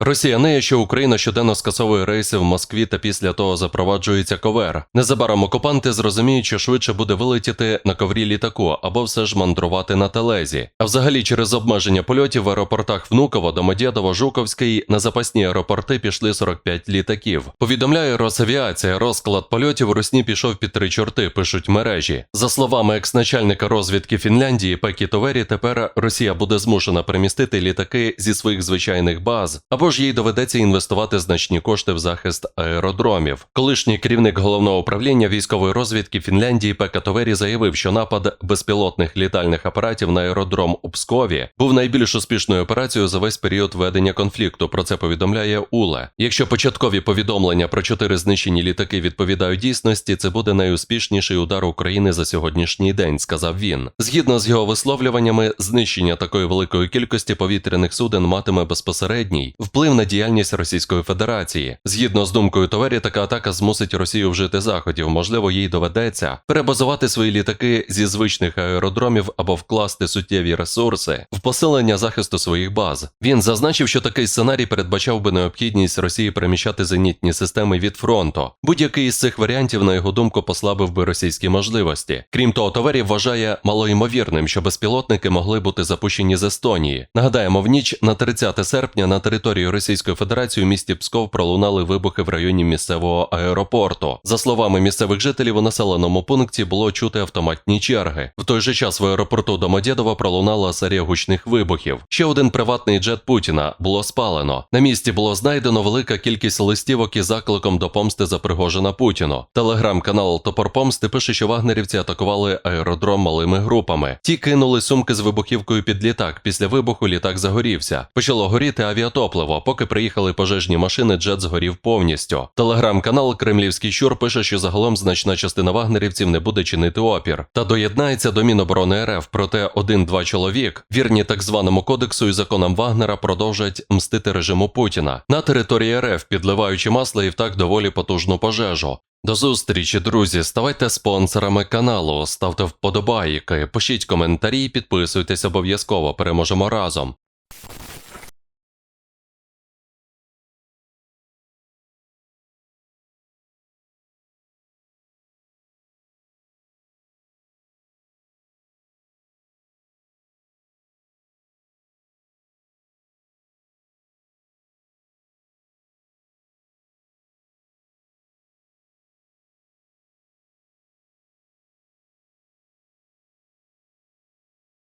Росія неє, що Україна щоденно скасовує рейси в Москві та після того запроваджується ковер. Незабаром окупанти зрозуміють, що швидше буде вилетіти на коврі літаку або все ж мандрувати на телезі. А взагалі, через обмеження польотів в аеропортах Внуково, Домодєдово, Жуковський на запасні аеропорти пішли 45 літаків. Повідомляє Росавіація, розклад польотів у Русні пішов під три чорти, пишуть мережі. За словами екс-начальника розвідки Фінляндії Пекі Товері, тепер Росія буде змушена перемістити літаки зі своїх звичайних баз, або ж їй доведеться інвестувати значні кошти в захист аеродромів. Колишній керівник головного управління військової розвідки Фінляндії Пека Товері заявив, що напад безпілотних літальних апаратів на аеродром у Пскові був найбільш успішною операцією за весь період ведення конфлікту. Про це повідомляє УЛЕ. Якщо початкові повідомлення про чотири знищені літаки відповідають дійсності, це буде найуспішніший удар України за сьогоднішній день, сказав він. Згідно з його висловлюваннями, знищення такої великої кількості повітряних суден матиме безпосередній вплив на діяльність Російської Федерації. Згідно з думкою Товері, така атака змусить Росію вжити заходів. Можливо, їй доведеться перебазувати свої літаки зі звичних аеродромів або вкласти суттєві ресурси в посилення захисту своїх баз. Він зазначив, що такий сценарій передбачав би необхідність Росії переміщати зенітні системи від фронту. Будь-який із цих варіантів, на його думку, послабив би російські можливості. Крім того, Товері вважає малоймовірним, що безпілотники могли бути запущені з Естонії. Нагадаємо, в ніч на 30 серпня на території Російської Федерації у місті Псков пролунали вибухи в районі місцевого аеропорту. За словами місцевих жителів, у населеному пункті було чути автоматні черги. В той же час в аеропорту Домодєдова пролунала серія гучних вибухів. Ще один приватний джет Путіна було спалено. На місці було знайдено велика кількість листівок із закликом до помсти за Пригожина Путіну. Телеграм-канал Топор Помсти пише, що вагнерівці атакували аеродром малими групами. Ті кинули сумки з вибухівкою під літак. Після вибуху літак загорівся. Почало горіти авіатопливо. Поки приїхали пожежні машини, джет згорів повністю. Телеграм-канал Кремлівський щур пише, що загалом значна частина вагнерівців не буде чинити опір та доєднається до Міноборони РФ. Проте один-два чоловік, вірні так званому кодексу і законам Вагнера, продовжать мстити режиму Путіна на території РФ, підливаючи масло і в так доволі потужну пожежу. До зустрічі, друзі. Ставайте спонсорами каналу, ставте вподобайки, пишіть коментарі, підписуйтесь обов'язково. Переможемо разом.